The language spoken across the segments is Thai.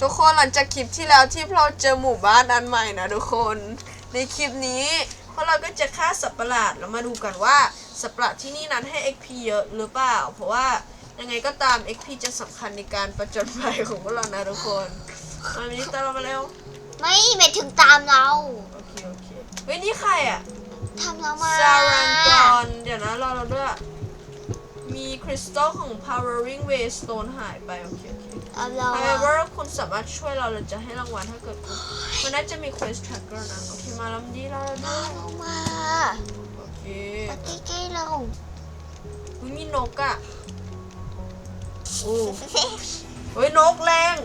ทุกคนหลังจากคลิปที่แล้วที่เราเจอหมู่บ้านอันใหม่นะทุกคน ในคลิปนี้พวกเราก็จะฆ่าสัตว์ประหลาดแล้วมาดูกันว่าสัตว์ประหลาดที่นี่นั้นให้ XP เยอะหรือเปล่า เพราะว่ายังไงก็ตาม XP จะสำคัญในการประจนภัยของพวกเรานะทุกคนมาวันนี้ตามเรามาแล้วไม่หมายถึงตามเราโอเคโอเคเฮ้ยนี่ใครอะทำเรามาซารันกอนเดี๋ยวนะรอเราด้วย มีคริสตัลของ powering waystone หายไป โอเคโอเคตามเรา however คุณสามารถช่วยเราเราจะให้รางวัลถ้าเกิดคุณมันน่าจะมี quest tracker นะ โอเค มาลำดีเราแล้วด้ตาวยมเรามาโอเคมาใกล้ๆเราอุ๊ยมีนกอะโอ้เฮ้ย นกแรง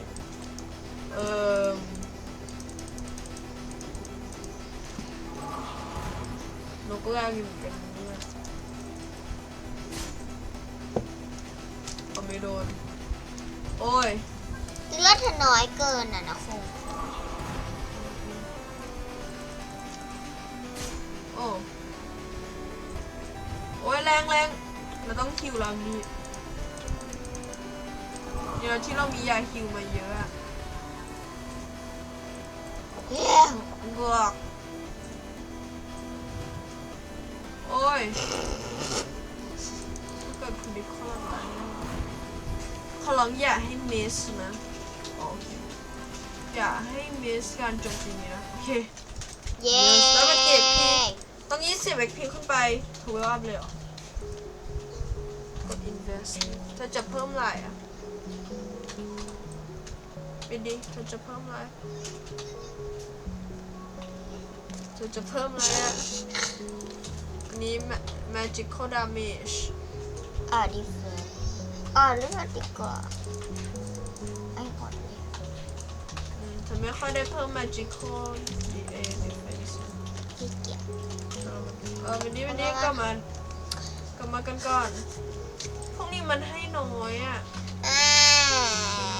เอ่อนกแรงอยู่เหมือนกันเนี่ย ไม่โดน โอ้ย เลือดเธอน้อยเกินอะนะคงโอ้โอ้ยแรงแรงเราต้องคิวเรานี่เดี๋ยวที่เรามียาคิวมาเยอะอะเยี่ยมบวกโอ้ยถ้าเกิดคุณดิคอลตายแน่เขาลองอย่าให้มิสนะโอเคอย่าให้มิสการโจมตีนี้นะโอเค เย้แล้วมันเก็บพี่ต้อง20 XP ขึ้นไปถูกรอบเลยเหรอกด invest เธอจะเพิ่มอะไรอะปิดดิเธอจะเพิ่มอะไรเธอจะเพิ่มอะไรอะอันนี้ ma- magical damage อ่าดีเฟ อร์อ่าเลือดดีกว่าไอ้หมดเลยอืมเธอไม่ค่อยได้เพิ่ม magical DA defense ขี้เกียจเออวันนี้วันนี้กลับมากลับมากันก่อนพวกนี้มันให้น้อยอะอ่า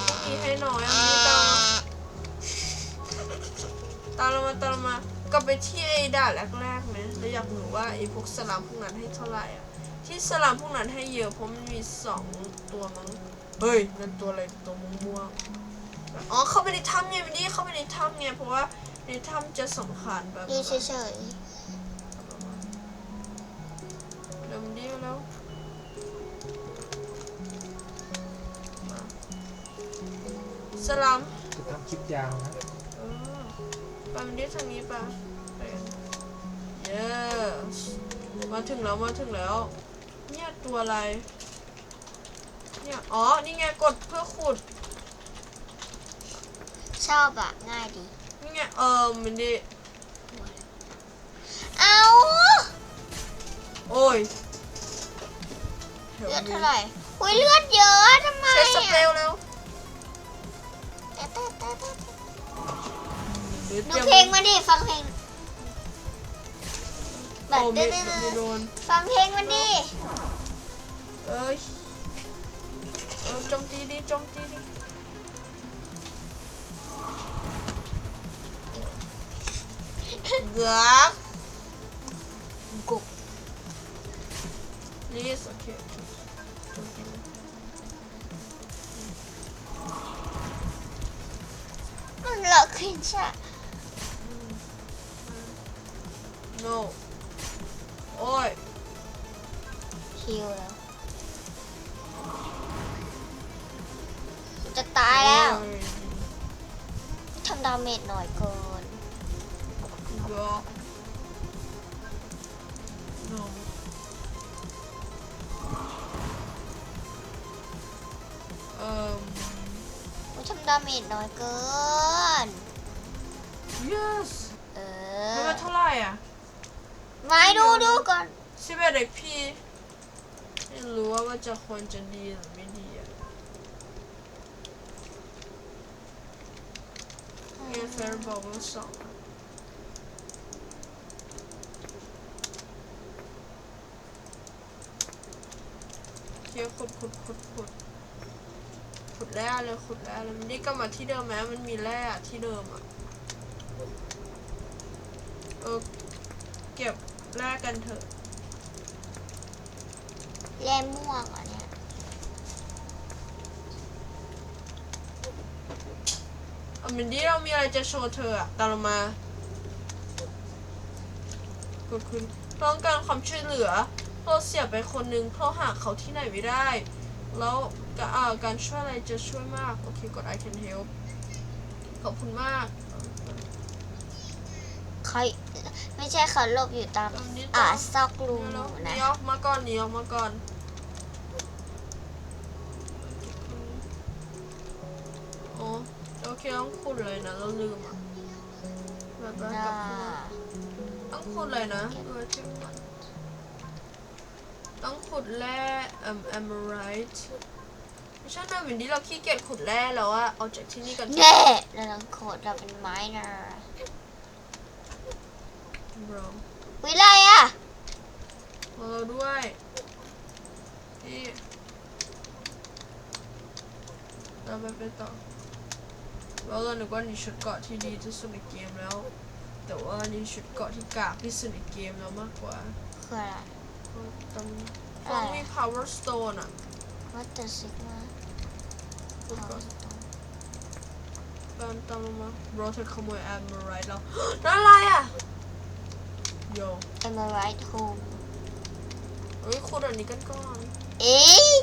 พวกนี้ให้น้อยอะมีตามมาตามเรามาตามเรามากลับไปที่ไอ้ด่านแรกๆไหมเราอยากรู้ว่าไอ้พวกสลามพวกนั้นให้เท่าไหร่อะ ที่สลามพวกนั้นให้เยอะเพราะมันมีสองตัวมั้งเฮ้ยนั่นตัวอะไรตัวม่วงๆอ๋อเข้าไปในถ้ำไงวันนี้เข้าไปในถ้ำไงเพราะว่าในถ้ำจะสำคัญแบบดีเฉยเดี๋ยวมันดีมาแล้วมาสลามจะทำคลิปยาวนะเออปามันดีทางนี้ปะไปกัน yes มาถึงแล้วมาถึงแล้ว เนี่ยตัวอะไร เนี่ย อ๋อ นี่ไงกดเพื่อขุดๆชอบอะง่ายดี นี่ไง เออมันดีเอาโอ้ยเลือดเท่าไหร่อุ้ยเลือดเยอะทำไมใช้สอะเปลแล้วเต้เต้เต้เต้หรือดูเตรียมเพลงมาดิ ฟังเพลงแบบโอ้เต้ไม่เต้ไม่โดนฟังเพลงมันดิเอ้ยเออโจมตีดิโจมตีดิเกือบกบนี่โอเคโจมตีมันเลอะขึ้นใช่ no โอ้ยคิวแล้ว จะตายแล้วโอ้ยทำดาเมจหน่อยเกินเกือบ no เอ่อทำดาเมจน้อยเกิน yes เอมันอมาเท่าไหร่อะ ไม่ดูดูก่อนสิบเอ็ดเด็กพี่ไม่รู้ว่ามันจะควรจะดีหรือไม่ดีอะเนี่ยเฟร์บอกว่าสองอะเคียวขุดขุดขุดขุดขุดแร่เลยขุดแร่เลยมันนี่กลับมาที่เดิมไหมมันมีแร่อะที่เดิมอะเออเก็บ แร่กันเถอะ แร่ม่วงอะเนี่ย เอามินดี้เรามีอะไรจะโชว์เธออะตามเรามากดคุณต้องการความช่วยเหลือเราเสียไปคนหนึ่งเพราะหาเขาที่ไหนไม่ได้ แล้วกอ่าการช่วยอะไรจะช่วยมาก โอเคกด I can help ขอบคุณมาก เขาไม่ใช่เขาหลบอยู่ตามตอนนี้อ่าต้องซอกรูหเดี๋ยวนูๆหนีนะออกมาก่อนหนีออกมาก่อนโอ้โอเคต้องขุดเลยนะเราลืมอะแบบว่าน่ากับต้องขุดเลยนะเออเช่นกันต้องขุดแร่เอ่ม emerald ไม่ใช่นะวินดี้เราขี้เกียจขุดแร่แล้วอะเอาจากที่นี่กัน แน่เราต้องโคดเราเป็นไม้นะ บรวิไลอะเออด้วยนี่เราไปไปต่อเราเรานึกว่านี่ชุดเกาะที่ดีที่สุดในเกมแล้ว แต่ว่านี่ชุดเกาะที่กากที่สุดในเกมแล้วมากกว่าคืออะไรตรงฟองมี power stone อะ What the sigma พูดก่อนตามตามลงมาโรเธอขโมย emerald แล้วนั่นอะไรอะ โย Emerald Home เฮ้ยขุดอันนี้กันก่อน เอ๊ะ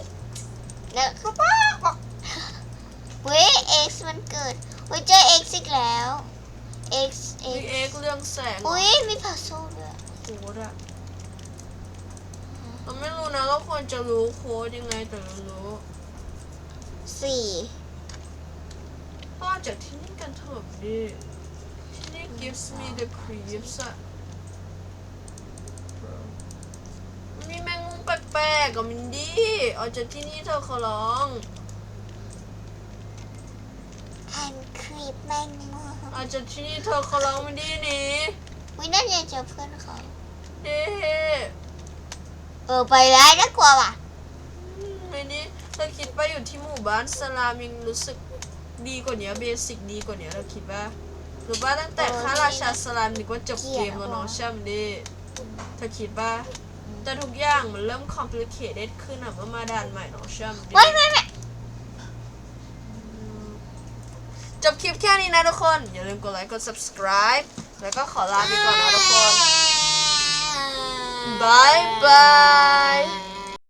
แล้วป้าบอกเว้ย X มันเกิดเว้ยเจอ X อีกแล้ว X มี X เอ็กเรื่องแสงเหรออุ้ยมีพัซโซด้วยโค้ดอะเราไม่รู้นะเราควรจะรู้โค้ดยังไงแต่เรารู้สี่ก็จากที่นี่กันเถอะดิที่นี่ gives me the creeps อะ Bro มันมีแมงมุมแป ลกๆกับมินดี้ออกจากที่นี่เธอะขอร้องอันครีปแมงมุมออกจากที่นี่เธอะขอร้องมินดี้หนี่วินั่นยังเจอเพื่อนเขาเด้เออไปร้ายน่ากลัวว่ะมินดี้เธอคิดว่าอยู่ที่หมู่บ้านสลามยังรู้สึกดีกว่านี้เบสิกดีกว่านี้เราคิดว่าหรือว่าตั้งแต่ข้าราชาสลามนึกว่าจบเกมแล้วเน้องใช่ไหมดิเธอคิดว่า แต่ทุกอย่างมันเริ่ม complicated ขึ้นอะเมื่อมาด่านใหม่เนาะใช่ไหมดิไม่ไม่ไม่จบคลิปแค่นี้นะทุกคน อย่าลืมกดไลค์กด subscribe แล้วก็ขอลาไปก่อนนะทุกคนบายบาย